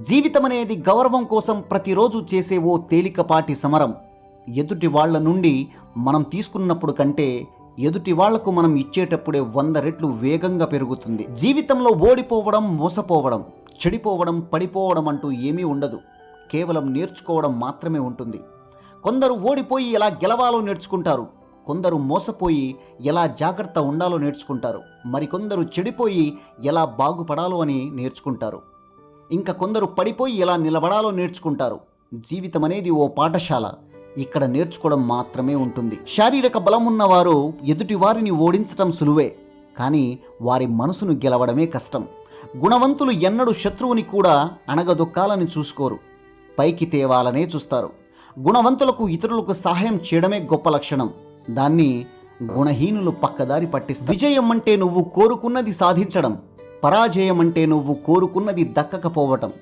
జీవితం అనేది గౌరవం కోసం ప్రతిరోజు చేసే ఓ తేలికపాటి సమరం. ఎదుటి వాళ్ళ నుండి మనం తీసుకున్నప్పుడు కంటే ఎదుటి వాళ్ళకు మనం ఇచ్చేటప్పుడే వంద రెట్లు వేగంగా పెరుగుతుంది. జీవితంలో ఓడిపోవడం మోసపోవడం చెడిపోవడం పడిపోవడం అంటూ ఏమీ ఉండదు. కేవలం నేర్చుకోవడం మాత్రమే ఉంటుంది. కొందరు ఓడిపోయి ఎలా గెలవాలో నేర్చుకుంటారు. కొందరు మోసపోయి ఎలా జాగ్రత్త ఉండాలో నేర్చుకుంటారు. మరికొందరు చెడిపోయి ఎలా బాగుపడాలో అని నేర్చుకుంటారు. ఇంకా కొందరు పడిపోయి ఎలా నిలబడాలో నేర్చుకుంటారు. జీవితం అనేది ఓ పాఠశాల. ఇక్కడ నేర్చుకోవడం మాత్రమే ఉంటుంది. శారీరక బలం ఉన్నవారు ఎదుటి వారిని ఓడించటం సులువే. కానీ వారి మనసును గెలవడమే కష్టం. గుణవంతులు ఎన్నడూ శత్రువుని కూడా అణగదొక్కాలని చూసుకోరు. పైకి తేవాలనే చూస్తారు. గుణవంతులకు ఇతరులకు సహాయం చేయడమే గొప్ప లక్షణం. దాన్ని గుణహీనులు పక్కదారి పట్టిస్తారు. విజయం అంటే నువ్వు కోరుకున్నది సాధించడం. పరాజయం అంటే నువ్వు కోరుకున్నది దక్కకపోవటం.